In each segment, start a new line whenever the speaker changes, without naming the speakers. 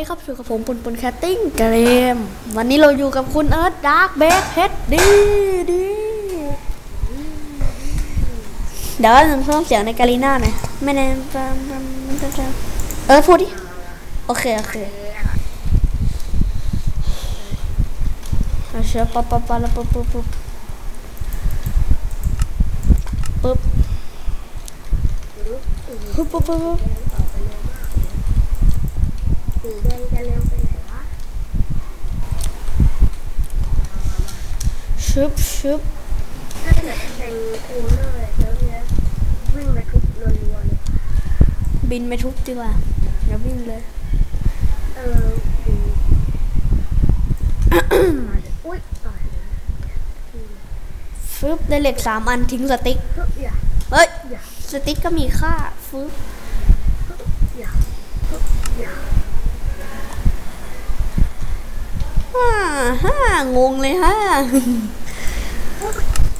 ดีครับอยู่กับผมปุนปุนแคตติ้งเกม วันนี้เราอยู่กับคุณเอิร์ธดาร์กเบคเฮดดีดีเดี๋ยวเราเพิ่มเสียงในกาลีน่าหน่อยไม่แน่เออพูดดิ โอเค โอเคเอาเชื่อปั๊บปั๊บปั๊บแล้วปุ๊บปุ๊บปุ๊บปุ๊บปุ๊บปุ๊บปุ๊บปุ๊บ
สีแดงจะเร็วไปไหนวะ
ชึบชึบ
ถ้าเกิดเป็นคูลเลอร์แล้วเนี่ยวิ่งไปทุบรัวๆเลย
บินไปทุบดีกว่าอย่าวิ่งเลย
เออดีอุ้ยต่อยเลย
ฟึบได้เหล็กสามอันทิ้งสติ๊ก
ฮึบอย่า
เฮ้ย
อย่า
สติ๊กก็มีค่าฟึบ
อย่าฮึบอย่า
ฮ่าฮ่างงเลยฮ่า
ของทิ้ง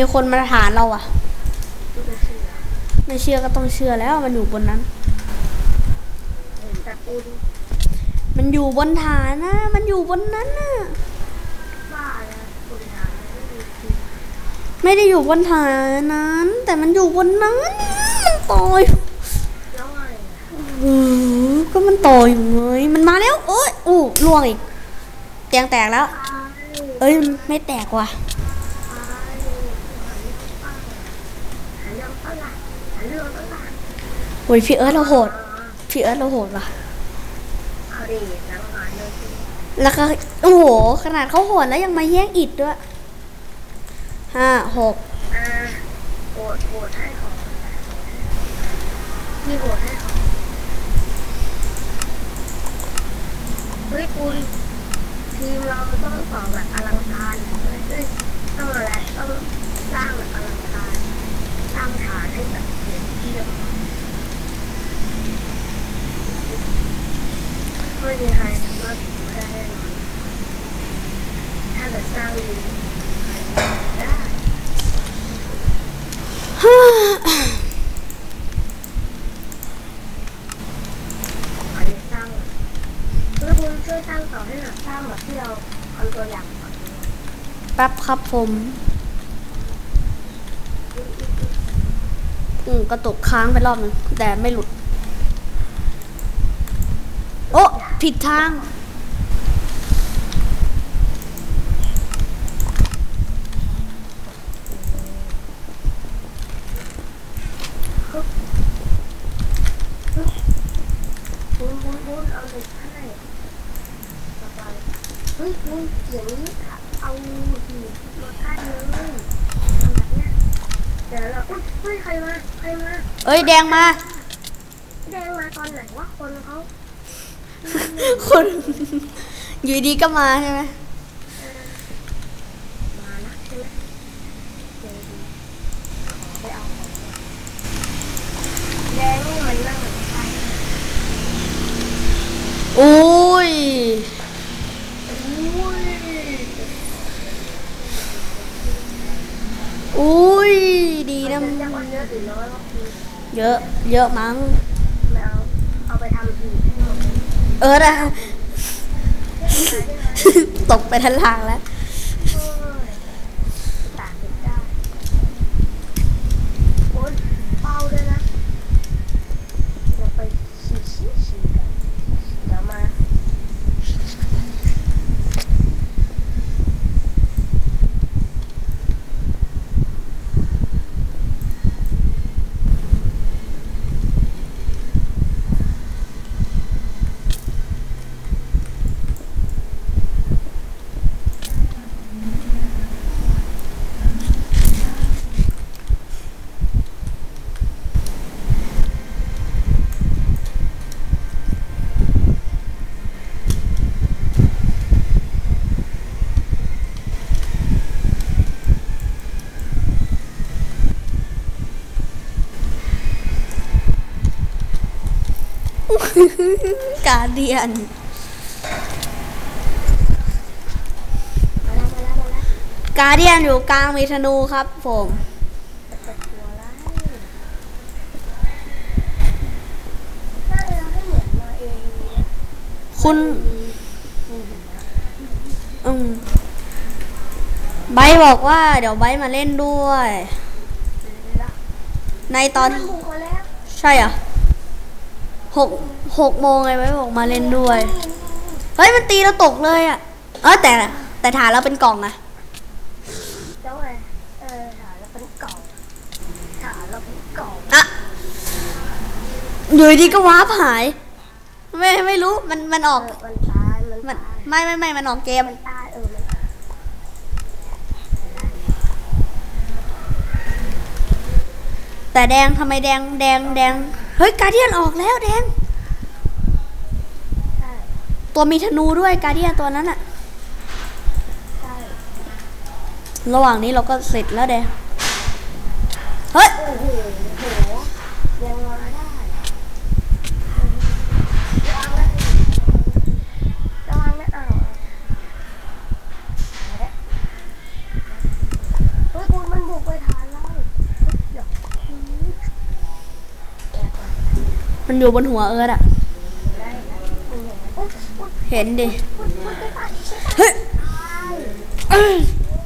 มีคน
มาถามเราอะ
ดูเป็นเสือ
ไม่เชื่อก็ต้องเชื่อแล้วมันอยู่บนนั้น มันอยู่บนฐานนะ มันอยู่บนนั้นน่ะ
ไม่
ได้อยู่บนฐานนั้น แต่มันอยู่บนนั้น มันต่อยก็มันต่อยอยู่ไงมันมาแล้วโอ้ยอู้ล่วงอีกเตียงแตกแล้ว เอ้ยไม่แตกว่ะ
หาเรื่องก็ละหาเรื่องก็ละ
โอ้ยพี่เอิร์ธเราโหด พี่เอิร์ธเราโหดว่ะ
แล้ว
ก็โอ้โห ขนาดเขาโหดแล้วยังมาแย่งอิดด้วยห้าหก
โหวตโหวตให้ของพี่โหวตให้ของเฮ้ยคุณทีมเราต้องต่อแบบอลังการเลยเฮ้ยต้องอะไรต้องสร้างแบบอลังการสร้างฐานให้แบบเห็นที่แบบ ไม่มีใครสามารถทำได้แน่นอนถ้าเกิดสร้างดีได้อันนี้สร้างแล้วคุณช่วยสร้างต่อให้หน่อยสร้างแบบที่เราทำตัวอย่าง
แป๊บครับผมอืมกระตุกค้างไปรอบนึงแต่ไม่หลุด โอ้ ผิดทาง
คุณคุณคุณเอาเด็กให้ต่อไปเฮ้ยคุณอย่างนี้ค่ะเอาหีบรถให้เลยทำแบบเนี้ยเดี๋ยวเราอุ๊ยเฮ้ยใครมา ใครมา
เอ้ย แดงมา
แดงมาตอนไหนวะคนเขา
คนอยู่ดีก็มาใช่ไหม
มานะใช่ไหมไปเอาแดงนี่มันนั่งอุ้
ย
อุ้ย
ดีนะ
เยอะ
เยอะมั้ง
เออ
นะตกไปทันทางแล้ว การเดียน
มาแล้วมาแล้วมาแล้ว
การเดียนอยู่กลางมีธนูครับผม
จะตัวร้ายถ้าเราให้เหมือนมาเองเนี่ย
คุณ
มีหิมะ
อืมไบร์ทบอกว่า เดี๋ยวไบร์ทมาเล่นด้วย
ละ
ในตอน
มันบุกมาแล้ว
ใช่เหรอ หกหกโมงไงไบร์ทบอกมาเล่นด้วย เฮ้ยมันตีเราตกเลยอะ เออแต่แต่ฐานเราเป็นกล่องอะ
เจ้าไงเออถาเราเป็นกล่องถาเราเป็นกล่อง
อะอยู่ดีก็วาร์ปหาย ไม่ไม่รู้มันมันออก
เออมันตายมัน
มัน
ตาย
ไม่ไม่ไม่มันออกเกม
มันตายเออมันตาย
แต่แดงทำไมแดงแดงแดง เฮ้ยการเดียนออกแล้วแดง
ใช่
ตัวมีธนูด้วยการเดียนตัวนั้นอะ
ใช่
ระหว่างนี้เราก็เสร็จแล้วแดงเฮ้ย
โอ้โหโหยังมาได้ระวังนะระวังนะอ้าวเฮ้ยคุณมันบุกไปฐานเราเดี๋ยว
มันอยู่บนหัวเอิร์ดอะ
ได้นะคุณเห็นไหมอุ๊ยอุ๊ย
เห็นดิ
อุ๊ยอุ๊ยไปตาย
เฮ้ย
ตาย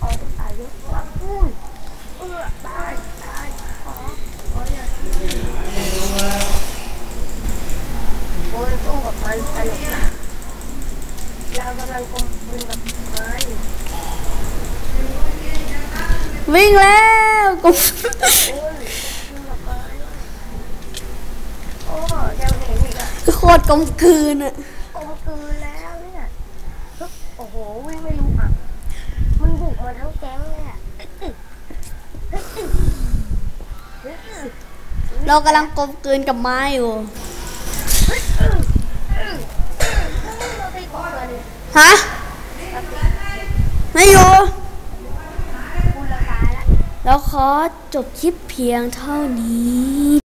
ขอตายเยอะมากอุ้ยเออตายตายขอขออย่าโอ้ยสู้กับมันสนุกนะเรากำลังกลมกลืนกับมัน
วิ่งแล้วกู
โอ้ยกลมกลืนกับมันโอ้ยังเห็นอีกอะ
โคตรกลมกลืนอะ
กลมกลืนแล้วเนี่ยฮึบโอ้โหวิ่งไม่รู้อะมันบุกมาทั้งแก๊งเลยอะ
เรากำลังกลมกลืนกับไม้อยู่
เราไปก่อนเลย
ฮะ ไม่อยู่
คุณละกายละ
แล้วขอจบคลิปเพียงเท่านี้